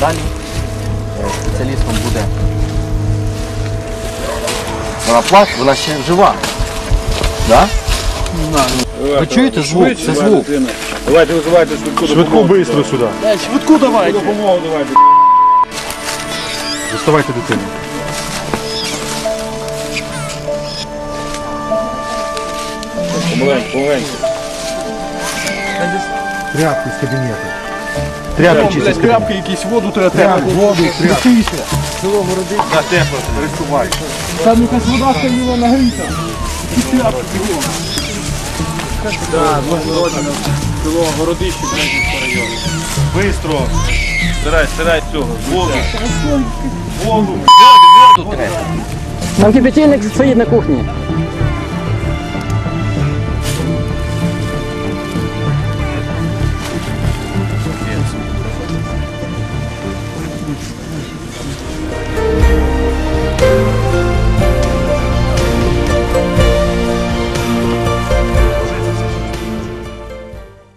Далі е, спеціалістом буде. Вона плаче, вона ще жива. Да? Ви чуєте звук? Це звук. Давайте визивайте швидку Швидку быстро сюди. Швидку давайте. допомогу. Давайте. Доставайте дитину. Помаленьку, помаленьку. Тряпки з кабінету. Тряпки чисті. Тряпки якісь, воду треба Тряпки, воду, тряпки. На тепло, пересувай. Там якась вода стоїла на гріта. Село Городище, Брежнівського району. Бистро. Стирай, стирай цього. Воду. Воду. Там кипятильник стоїть на кухні.